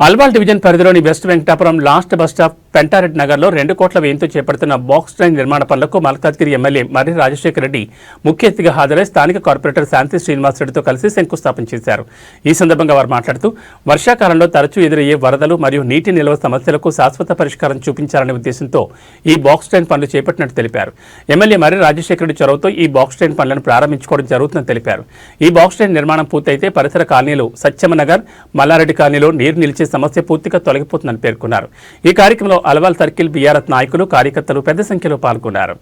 Alwal division పరిధిలోని west Venkatapuram last bus stop Pentareddy నగర్లో రెండు కోట్ల వ్యయంతో చేపడుతున్న బాక్స్ ట్రైన్ నిర్మాణ పనులకు మల్కాజ్గిరి ఎమ్మెల్యే మర్రి రాజశేఖర రెడ్డి ముఖ్య అతిథిగా హాజరై స్థానిక కార్పొరేటర్ శాంతి శ్రీనివాస్ రెడ్డితో కలిసి శంకుస్థాపన చేశారు. ఈ సందర్భంగా వారు మాట్లాడుతూ వర్షాకాలంలో తరచూ ఎదురయ్యే వరదలు మరియు నీటి నిల్వ సమస్యలకు శాశ్వత పరిష్కారం చూపించాలనే ఉద్దేశంతో ఈ బాక్స్ ట్రైన్ పనులు చేపట్టినట్టు తెలిపారు. ఎమ్మెల్యే మర్రి రాజశేఖర రెడ్డి చొరవతో ఈ బాక్స్ ట్రైన్ పనులను ప్రారంభించుకోవడం జరుగుతుందని తెలిపారు. ఈ బాక్స్ ట్రైన్ నిర్మాణం పూర్తయితే పరిసర కాలనీలు సత్యమనగర్ మల్లారెడ్డి కాలనీలో నీరు నిలిచే సమస్య పూర్తిగా తొలగిపోతుందని పేర్కొన్నారు. ఈ కార్యక్రమంలో అలవాల్ సర్కిల్ బీఆర్ఎస్ నాయకులు కార్యకర్తలు పెద్ద సంఖ్యలో పాల్గొన్నారు.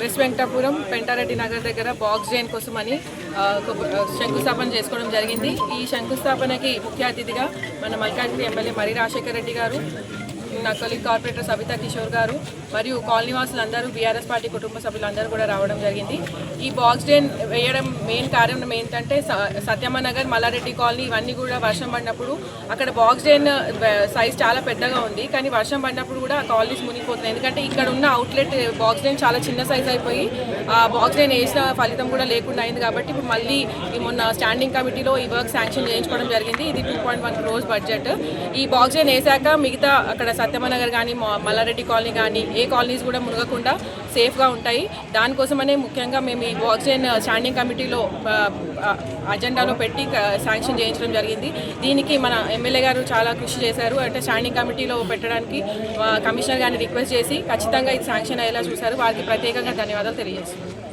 వెస్ట్ వెంకటాపురం పెంటారెడ్డి నగర్ దగ్గర బాక్స్ జైన్ కోసమని ఆ, శంకుస్థాపన చేసుకోవడం జరిగింది. ఈ శంకుస్థాపనకి ముఖ్య అతిథిగా మన మల్కాజ్గిరి ఎమ్మెల్యే మరి రాజశేఖర రెడ్డి గారు నా కొలీగ్ కార్పొరేటర్ సవితా కిషోర్ గారు మరియు కాలనీ వాసులందరూ బీఆర్ఎస్ పార్టీ కుటుంబ సభ్యులందరూ కూడా రావడం జరిగింది. ఈ బాక్స్ డ్రైన్ వేయడం మెయిన్ కారణం ఏంటంటే స- సత్యమ్మ నగర్ మల్లారెడ్డి కాలనీ ఇవన్నీ కూడా వర్షం పడినప్పుడు అక్కడ బాక్స్ డ్రైన్ సైజ్ చాలా పెద్దగా ఉంది. కానీ వర్షం పడినప్పుడు కూడా ఆ కాలనీస్ మునిగిపోతున్నాయి. ఎందుకంటే ఇక్కడ ఉన్న అవుట్లెట్ బాక్స్ డ్రైన్ చాలా చిన్న సైజ్ అయిపోయి ఆ బాక్స్ డ్రైన్ వేసిన ఫలితం కూడా లేకుండా అయింది కాబట్టి ఇప్పుడు మళ్ళీ మొన్న స్టాండింగ్ కమిటీలో ఈ వర్క్ శాంక్షన్ చేయించుకోవడం జరిగింది. ఇది two point one crores budget. ఈ బాక్స్ డ్రైన్ వేసాక మిగతా అక్కడ సత్యమనగర్ కానీ మల్లారెడ్డి కాలనీ కానీ ఏ కాలనీస్ కూడా మునగకుండా సేఫ్గా ఉంటాయి. దానికోసమనే ముఖ్యంగా మేము ఈ బాక్స్ స్టాండింగ్ కమిటీలో అజెండాలో పెట్టి శాంక్షన్ చేయించడం జరిగింది. దీనికి మన ఎమ్మెల్యే గారు చాలా కృషి చేశారు. అంటే స్టాండింగ్ కమిటీలో పెట్టడానికి కమిషనర్ గారిని రిక్వెస్ట్ చేసి ఖచ్చితంగా ఇది శాంక్షన్ అయ్యేలా చూశారు. వారికి ప్రత్యేకంగా ధన్యవాదాలు తెలియజేస్తున్నాను.